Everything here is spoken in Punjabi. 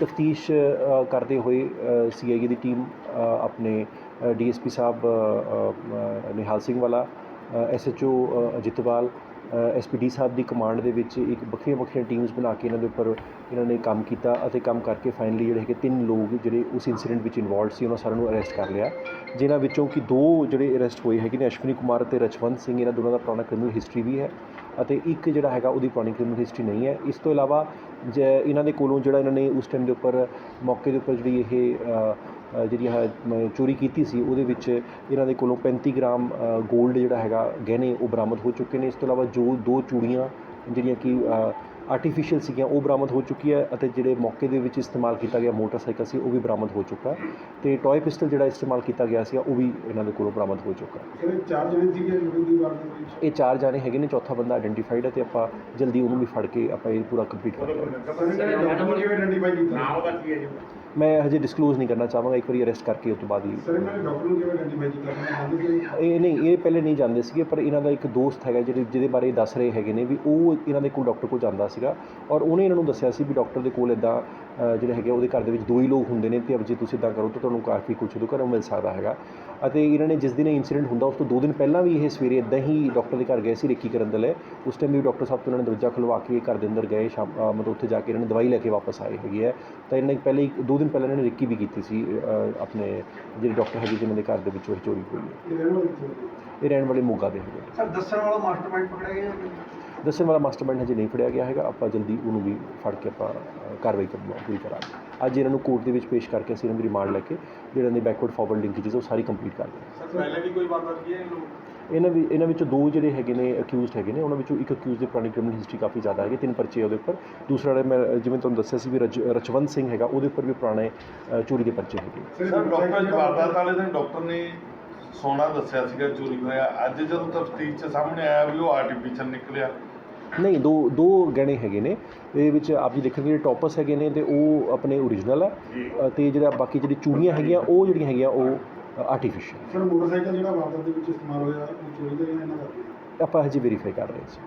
ਤਫਤੀਸ਼ ਕਰਦੇ ਹੋਏ ਸੀਆਈਏ ਦੀ ਟੀਮ ਆਪਣੇ ਡੀਐਸਪੀ ਸਾਹਿਬ ਅ, ਅ, ਨਿਹਾਲ ਸਿੰਘ ਵਾਲਾ ਐਸਐਚਓ ਅਜਿਤਵਾਲ ਐਸਪੀਡੀ ਸਾਹਿਬ ਦੀ ਕਮਾਂਡ ਦੇ ਵਿੱਚ ਇੱਕ ਵੱਖਰੀਆਂ ਵੱਖਰੀਆਂ ਟੀਮਸ ਬਣਾ ਕੇ ਇਹਨਾਂ ਦੇ ਉੱਪਰ ਇਹਨਾਂ ਨੇ ਕੰਮ ਕੀਤਾ ਅਤੇ ਕੰਮ ਕਰਕੇ ਫਾਈਨਲੀ ਜਿਹੜੇ ਹੈਗੇ ਤਿੰਨ ਲੋਕ ਜਿਹੜੇ ਉਸ ਇਨਸੀਡੈਂਟ ਵਿੱਚ ਇਨਵੋਲਡ ਸੀ ਉਹਨਾਂ ਸਾਰਿਆਂ ਨੂੰ ਅਰੈਸਟ ਕਰ ਲਿਆ। ਜਿਨ੍ਹਾਂ ਵਿੱਚੋਂ ਕਿ ਦੋ ਜਿਹੜੇ ਅਰੈਸਟ ਹੋਏ ਹੈਗੇ ਨੇ ਅਸ਼ਵਨੀ ਕੁਮਾਰ ਅਤੇ ਰਚਵੰਤ ਸਿੰਘ ਇਹਨਾਂ ਦੋਨਾਂ ਦਾ ਪੁਰਾਣਾ ਕ੍ਰਿਮੀਨਲ ਹਿਸਟਰੀ ਵੀ ਹੈ ਅਤੇ ਇੱਕ ਜਿਹੜਾ ਹੈਗਾ ਉਹਦੀ ਪੁਰਾਣੀ ਕ੍ਰਿਮੀਨਲ ਹਿਸਟਰੀ ਨਹੀਂ ਹੈ। ਇਸ ਤੋਂ ਇਲਾਵਾ ਜ ਇਹਨਾਂ ਦੇ ਕੋਲੋਂ ਜਿਹੜਾ ਇਹਨਾਂ ਨੇ ਉਸ ਟਾਈਮ ਦੇ ਉੱਪਰ ਮੌਕੇ ਦੇ ਉੱਪਰ ਜਿਹੜੀ ਇਹ ਅ, ਜਿਹੜੀ ਚੋਰੀ ਕੀਤੀ ਸੀ ਉਹਦੇ ਵਿੱਚ ਇਹਨਾਂ ਦੇ ਕੋਲੋਂ 35 ਗ੍ਰਾਮ 골ਡ ਜਿਹੜਾ ਹੈਗਾ ਗਹਿਣੇ ਉਹ ਬਰਾਮਦ ਹੋ ਚੁੱਕੇ ਨੇ। ਇਸ ਤੋਂ ਇਲਾਵਾ ਜੋ ਦੋ ਚੂੜੀਆਂ ਜਿਹੜੀਆਂ ਕਿ ਆਰਟੀਫੀਸ਼ੀਅਲ ਸੀਗੀਆਂ ਉਹ ਬਰਾਮਦ ਹੋ ਚੁੱਕੀ ਹੈ ਅਤੇ ਜਿਹੜੇ ਮੌਕੇ ਦੇ ਵਿੱਚ ਇਸਤੇਮਾਲ ਕੀਤਾ ਗਿਆ ਮੋਟਰਸਾਈਕਲ ਸੀ ਉਹ ਵੀ ਬਰਾਮਦ ਹੋ ਚੁੱਕਾ ਤੇ ਟੌਏ ਪਿਸਟਲ ਜਿਹੜਾ ਇਸਤੇਮਾਲ ਕੀਤਾ ਗਿਆ ਸੀ ਉਹ ਵੀ ਇਹਨਾਂ ਦੇ ਕੋਲੋਂ ਬਰਾਮਦ ਹੋ ਚੁੱਕਾ ਹੈ। ਇਹ ਚਾਰ ਜਿਹੜੇ ਸੀਗੇ ਲੁੱਟ ਦੀ ਵਾਰਦਾਤ ਵਿੱਚ? ਇਹ ਚਾਰ ਜਾਣੇ ਹੈਗੇ ਨੇ ਚੌਥਾ ਬੰਦਾ ਆਇਡੈਂਟੀਫਾਈਡ ਹੈ ਤੇ ਆਪਾਂ ਜਲਦੀ ਉਹਨੂੰ ਵੀ ਫੜ ਕੇ ਆਪਾਂ ਇਹ ਪੂਰਾ ਕੰਪਲੀਟ ਕਰ ਲਾਂਗੇ ਸਰ ਇਹਨਾਂ ਨੇ ਡਾਕਟਰ ਨੂੰ ਕਿਵੇਂ ਆਇਡੈਂਟੀਫਾਈ ਕੀਤਾ? ਨਾਮ ਉਹਦਾ ਕੀ ਹੈ ਜੀ? ਮੈਂ ਹਜੇ ਡਿਸਕਲੋਜ਼ ਨਹੀਂ ਕਰਨਾ ਚਾਹਾਂਗਾ ਇੱਕ ਵਾਰੀ ਅਰੈਸਟ ਕਰਕੇ ਉਸ ਤੋਂ ਬਾਅਦ ਹੀ ਸਰ ਇਹਨਾਂ ਨੇ ਡਾਕਟਰ ਨੂੰ ਕਿਵੇਂ ਆਇਡੈਂਟੀਫਾਈ ਕੀਤਾ? ਇਹਨਾਂ ਨੇ ਕਿ ਇਹ ਨਹੀਂ ਇਹ ਪਹਿਲੇ ਨਹੀਂ ਜਾਣਦੇ ਸੀਗੇ ਪਰ ਇਹਨਾਂ ਦਾ ਇੱਕ ਦੋਸਤ ਹੈਗਾ ਜਿਹੜੇ ਜਿਹਦੇ ਬਾਰੇ ਦੱਸ ਰਹੇ ਹੈਗੇ ਨੇ ਵੀ ਉਹ ਇਹਨਾਂ ਦੇ ਕੋਲ ਡਾਕਟਰ ਕੋਲ ਜਾਂਦਾ ਸੀਗਾ ਔਰ ਉਹਨੇ ਇਹਨਾਂ ਨੂੰ ਦੱਸਿਆ ਸੀ ਵੀ ਡਾਕਟਰ ਦੇ ਕੋਲ ਇਦਾਂ ਜਿਹੜੇ ਹੈਗੇ ਉਹਦੇ ਘਰ ਦੇ ਵਿੱਚ ਦੋ ਹੀ ਲੋਕ ਹੁੰਦੇ ਨੇ ਤੇ ਅਬ ਜੇ ਤੁਸੀਂ ਇਦਾਂ ਕਰੋ ਤਾਂ ਤੁਹਾਨੂੰ ਕਾਫੀ ਕੁਝ ਉਹਦੇ ਘਰੋਂ ਮਿਲ ਸਕਦਾ ਹੈਗਾ। ਅਤੇ ਇਹਨਾਂ ਨੇ ਜਿਸ ਦਿਨ ਇਨਸੀਡੈਂਟ ਹੁੰਦਾ ਉਸ ਤੋਂ ਦੋ ਦਿਨ ਪਹਿਲਾਂ ਵੀ ਇਹ ਸਵੇਰੇ ਇਦਾਂ ਹੀ ਡਾਕਟਰ ਦੇ ਘਰ ਗਏ ਸੀ ਰੇਕੀ ਕਰਨ ਦੇ ਲਈ। ਉਸ ਟਾਈਮ ਵੀ ਡਾਕਟਰ ਸਾਹਿਬ ਤੋਂ ਇਹਨਾਂ ਨੇ ਦਰਵਾਜ਼ਾ ਖੁਲਵਾ ਕੇ ਘਰ ਦੇ ਅੰਦਰ ਗਏ ਸ਼ਾਮ ਮਤਲਬ ਉੱਥੇ ਜਾ ਕੇ ਇਹਨਾਂ ਨੇ ਦਵਾਈ ਲੈ ਕੇ ਵਾਪਸ ਆਏ ਹੈਗੇ ਹੈ ਤਾਂ ਇਹਨਾਂ ਨੇ ਪਹਿਲੇ ਦੋ ਦਿਨ ਪਹਿਲਾਂ ਇਹਨਾਂ ਨੇ ਰੇਕੀ ਵੀ ਕੀਤੀ ਸੀ ਆਪਣੇ ਜਿਹੜੇ ਡਾਕਟਰ ਹੈਗੇ ਜਿਨ੍ਹਾਂ ਦੇ ਘਰ ਦੇ ਵਿੱਚੋਂ ਇਹ ਚੋਰੀ ਹੋਈ। ਹੈ ਇਹ ਰਹਿਣ ਵਾਲੇ? ਇਹ ਮੋਗਾ ਦੇ ਹੈਗੇ ਸਰ ਦੱਸਣ ਵਾਲਾ ਮਾਸਟਰਮਾਈਂਡ ਪਕੜਿਆ ਗਿਆ? ਦੱਸਣ ਵਾਲਾ ਮਾਸਟਰਮਾਈਂਡ ਹਜੇ ਨਹੀਂ ਫੜਿਆ ਗਿਆ ਹੈਗਾ। ਆਪਾਂ ਜਲਦੀ ਉਹਨੂੰ ਵੀ ਫੜ ਕੇ ਆਪਾਂ ਕਾਰਵਾਈ ਕਰਨ ਪੂਰੀ ਕਰਾਂਗੇ। ਅੱਜ ਇਹਨਾਂ ਨੂੰ ਕੋਰਟ ਦੇ ਵਿੱਚ ਪੇਸ਼ ਕਰਕੇ ਅਸੀਂ ਇਹਨਾਂ ਦੀ ਰਿਮਾਂਡ ਲੈ ਕੇ ਜਿਹੜਾ ਨੇ ਬੈਕਵਰਡ ਫਾਰਵਰਡ ਲਿੰਕੇजेस ਉਹ ਸਾਰੀ ਕੰਪਲੀਟ ਕਰ ਦਿਆਂਗੇ ਸਰ ਪਹਿਲੇ ਵੀ ਕੋਈ ਵਾਰਦਾਤ ਕੀ ਹੈ ਇਹ ਲੋਕ ਇਹਨਾਂ ਵੀ ਇਹਨਾਂ ਵਿੱਚੋਂ ਦੋ ਜਿਹੜੇ ਹੈਗੇ ਨੇ ਅਕਿਊਜ਼ਡ ਹੈਗੇ ਨੇ ਉਹਨਾਂ ਵਿੱਚੋਂ ਇੱਕ ਅਕਿਊਜ਼ ਦੀ ਪੁਰਾਣੀ ਕ੍ਰਿਮੀਨਲ ਹਿਸਟਰੀ ਕਾਫੀ ਜ਼ਿਆਦਾ ਹੈਗੀ ਤਿੰਨ ਪਰਚੇ ਉਹਦੇ ਉੱਪਰ। ਦੂਸਰਾ ਜਿਹੜਾ ਮੈਂ ਜਿਵੇਂ ਤੁਹਾਨੂੰ ਦੱਸਿਆ ਸੀ ਵੀ ਰਜ ਰਚਵੰਤ ਸਿੰਘ ਹੈਗਾ ਉਹਦੇ ਉੱਪਰ ਵੀ ਪੁਰਾਣੇ ਚੋਰੀ ਦੇ ਪਰਚੇ ਹੈਗੇ। ਸਰ ਡਾਕਟਰ motorcycle ਵਾਰਦਾਤ ਵਾਲੇ ਦਿਨ ਡਾਕਟਰ ਨੇ ਸੋਨਾ ਦੱਸਿਆ ਸੀਗਾ ਚੋਰੀ ਹੋਇਆ। ਅੱਜ ਜਦੋਂ ਤਫਤੀਸ਼ ਚ ਸਾਹਮਣੇ ਆਇਆ ਵੀ ਉਹ ਆਰਟੀਫੀਸ਼ੀਅਲ ਨਿਕਲਿਆ। ਨਹੀਂ ਦੋ ਦੋ ਗਹਿਣੇ ਹੈਗੇ ਨੇ। ਇਹ ਵਿੱਚ ਆਪ ਜੀ ਦੇਖਣਗੇ ਜਿਹੜੇ ਟੌਪਸ ਹੈਗੇ ਨੇ ਤੇ ਉਹ ਆਪਣੇ ਓਰੀਜਨਲ ਆ। ਅ, ਤੇ ਜਿਹੜਾ ਬਾਕੀ ਜਿਹੜੀ ਚੂੜੀਆਂ ਹੈਗੀਆਂ ਉਹ ਜਿਹੜੀਆਂ ਹੈਗੀਆਂ ਉਹ ਆਰਟੀਫੀਸ਼ੀਅਲ ਸਰ ਮੋਟਰਸਾਈਕਲ ਜਿਹੜਾ ਵਾਰਦਾਤ ਦੇ ਵਿੱਚ ਇਸਤੇਮਾਲ ਹੋਇਆ ਉਹ ਚੋਰੀ ਦਾ ਇਹਨਾਂ ਦਾ? ਆਪਾਂ ਹਜੇ ਵੈਰੀਫਾਈ ਕਰ ਰਹੇ ਸੀ